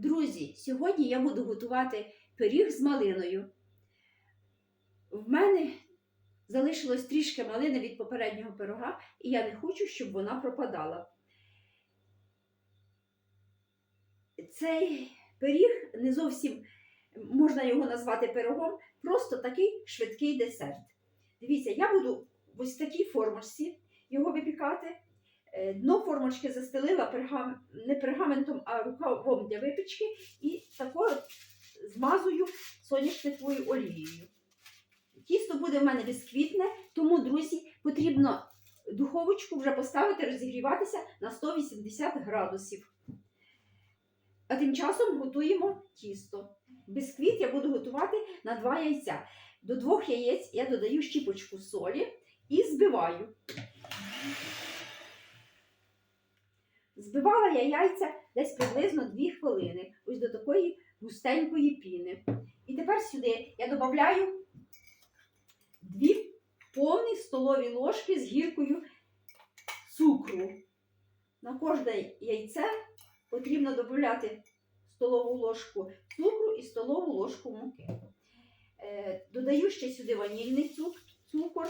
Друзі, сьогодні я буду готувати пиріг з малиною. В мене залишилось трішки малини від попереднього пирога, і я не хочу, щоб вона пропадала. Цей пиріг не зовсім можна його назвати пирогом, просто такий швидкий десерт. Дивіться, я буду в ось такій формочці його випікати. Е, Дно формочки застелила пергам... не пергаментом, а рукавом для випічки і такою змазую соняшниковою олією. Тісто буде в мене бісквітне, тому, друзі, потрібно духовочку вже поставити розігріватися на 180 градусів. А тим часом готуємо тісто. Бісквіт я буду готувати на 2 яйця. До двох яєць я додаю щіпочку солі і збиваю. Збивала я яйця десь приблизно 2 хвилини, ось до такої густенької піни. І тепер сюди я додаю 2 повні столові ложки з гіркою цукру. На кожне яйце потрібно додати столову ложку цукру і столову ложку муки. Е, Додаю ще сюди ванільний цукор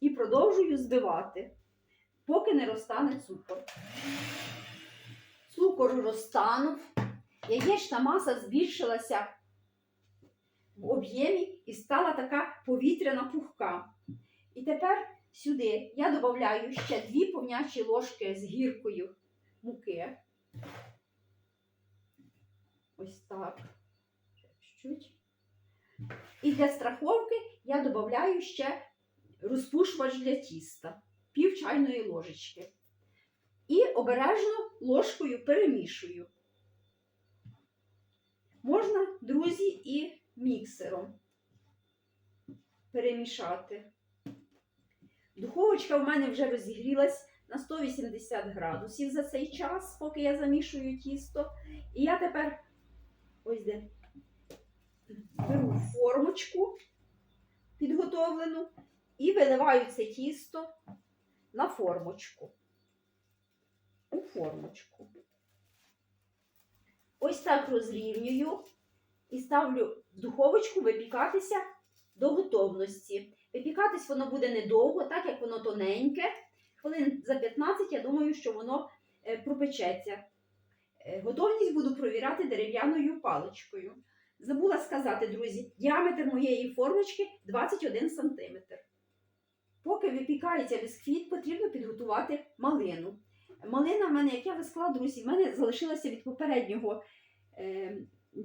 і продовжую збивати поки не розтане цукор. Цукор розтанув, яєчна маса збільшилася в об'ємі і стала така повітряна пухка. І тепер сюди я додаю ще дві повнячі ложки з гіркою муки. Ось так. І для страховки я додаю ще розпушувач для тіста пів чайної ложечки. І обережно ложкою перемішую. Можна, друзі, і міксером перемішати. Духовочка в мене вже розігрілась на 180 градусів за цей час, поки я замішую тісто. І я тепер ось де беру формочку підготовлену і виливаю це тісто на формочку. У формочку. Ось так розрівнюю і ставлю в духовочку випікатися до готовності. Випікатись воно буде недовго, так як воно тоненьке. Хвилин за 15, я думаю, що воно е, пропечеться. Е, Готовність буду провіряти дерев'яною паличкою. Забула сказати, друзі, діаметр моєї формочки 21 см. Поки випікається бісквіт, потрібно підготувати малину. Малина в мене, як я вискла, друзі, в мене залишилася від попереднього е,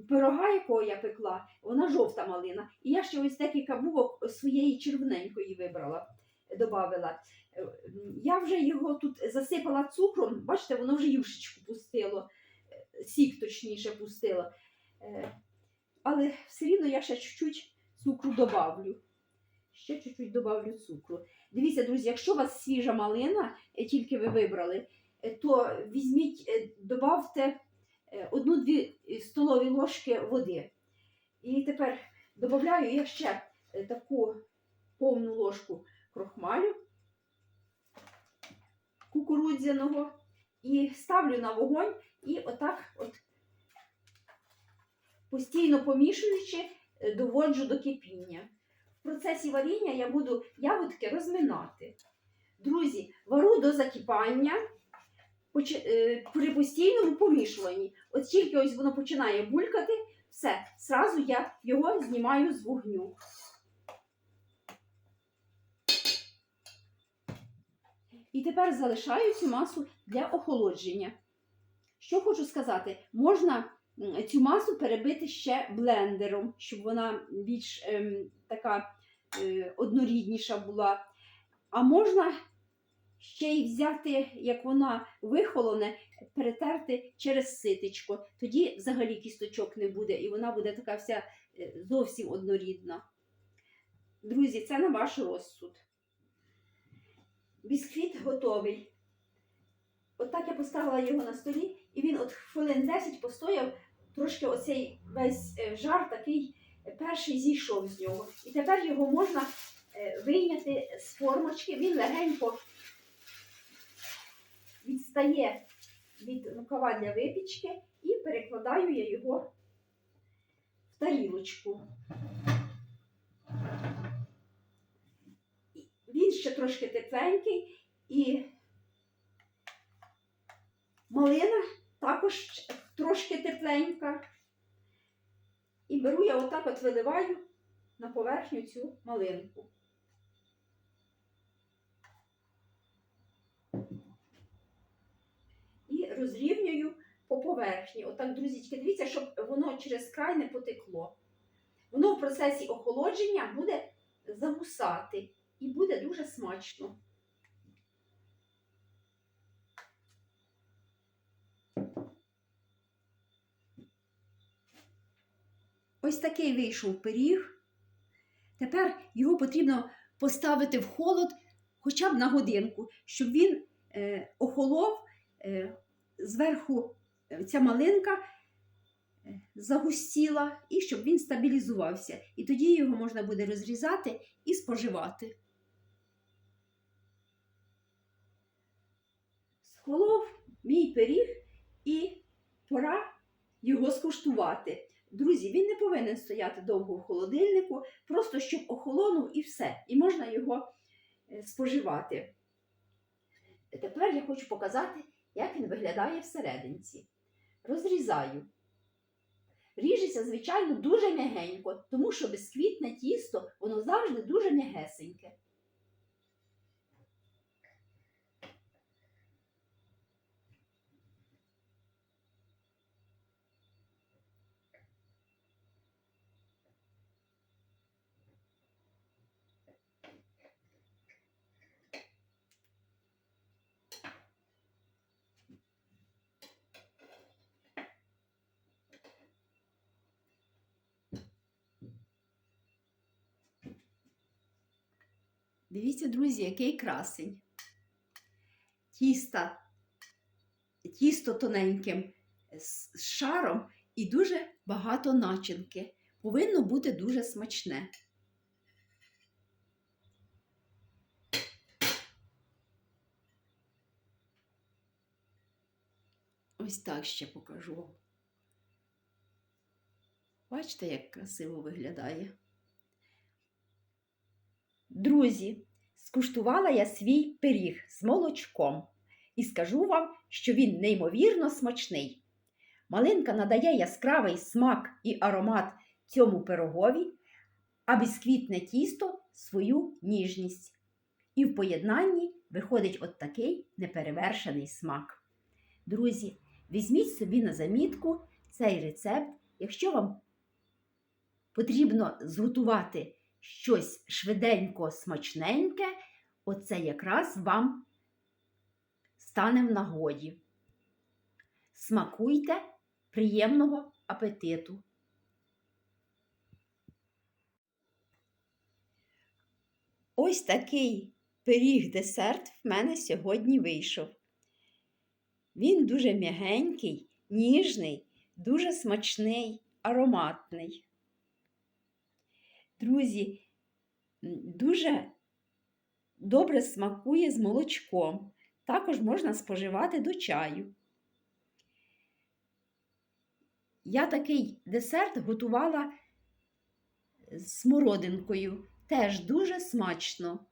пирога, якого я пекла, вона жовта малина. І я ще ось декілька бубок своєї червоненької вибрала, додавила. Е, Я вже його тут засипала цукром, бачите, воно вже юшечку пустило, е, сік точніше пустило. Е, але все рівно я ще чуть-чуть цукру добавлю. Ще чуть-чуть добавлю цукру. Дивіться, друзі, якщо у вас свіжа малина, е, тільки ви вибрали, е, то візьміть, е, добавте е, одну-дві столові ложки води. І тепер додаю я ще таку повну ложку крохмалю кукурудзяного і ставлю на вогонь і отак от постійно помішуючи, доводжу до кипіння. Процесі варіння я буду ягодки розминати. Друзі, вару до закипання е, при постійному помішуванні. От тільки ось воно починає булькати, все, зразу я його знімаю з вогню. І тепер залишаю цю масу для охолодження. Що хочу сказати, можна цю масу перебити ще блендером, щоб вона більш ем, така е, однорідніша була. А можна ще й взяти, як вона вихолоне, перетерти через ситечко. Тоді взагалі кісточок не буде, і вона буде така вся е, зовсім однорідна. Друзі, це на ваш розсуд. Бісквіт готовий. От я поставила його на столі, і він от хвилин 10 постояв, трошки оцей весь е, жар такий перший зійшов з нього. І тепер його можна е, вийняти з формочки. Він легенько відстає від рукава для випічки і перекладаю я його в тарілочку. Він ще трошки тепленький і малина також трошки тепленька. І беру я отак от виливаю на поверхню цю малинку. І розрівнюю по поверхні. Отак, друзічки, дивіться, щоб воно через край не потекло. Воно в процесі охолодження буде загусати і буде дуже смачно. Ось такий вийшов пиріг. Тепер його потрібно поставити в холод хоча б на годинку, щоб він е, охолов, е, зверху е, ця малинка е, загустіла, і щоб він стабілізувався. І тоді його можна буде розрізати і споживати. Схолов мій пиріг і пора його скуштувати. Друзі, він не повинен стояти довго в холодильнику, просто щоб охолонув і все, і можна його е, споживати. Тепер я хочу показати, як він виглядає всерединці. Розрізаю. Ріжеться, звичайно, дуже м'ягенько, тому що безквітне тісто, воно завжди дуже м'ягесеньке. Дивіться, друзі, який красень. Тіста, тісто тоненьким з шаром і дуже багато начинки. Повинно бути дуже смачне. Ось так ще покажу. Бачите, як красиво виглядає. Друзі, скуштувала я свій пиріг з молочком і скажу вам, що він неймовірно смачний. Малинка надає яскравий смак і аромат цьому пирогові, а бісквітне тісто свою ніжність. І в поєднанні виходить от такий неперевершений смак. Друзі, візьміть собі на замітку цей рецепт, якщо вам потрібно зготувати щось швиденько смачненьке, оце якраз вам стане в нагоді. Смакуйте приємного апетиту! Ось такий пиріг-десерт в мене сьогодні вийшов. Він дуже м'ягенький, ніжний, дуже смачний, ароматний. Друзі, дуже добре смакує з молочком. Також можна споживати до чаю. Я такий десерт готувала з смородинкою. Теж дуже смачно.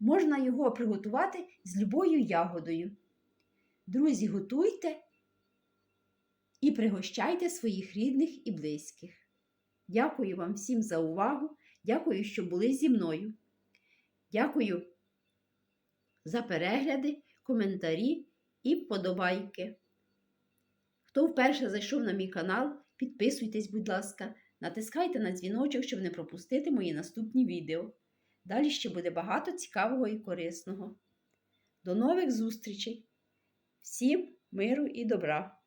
Можна його приготувати з любою ягодою. Друзі, готуйте і пригощайте своїх рідних і близьких. Дякую вам всім за увагу. Дякую, що були зі мною. Дякую за перегляди, коментарі і вподобайки. Хто вперше зайшов на мій канал, підписуйтесь, будь ласка, натискайте на дзвіночок, щоб не пропустити мої наступні відео. Далі ще буде багато цікавого і корисного. До нових зустрічей! Всім миру і добра!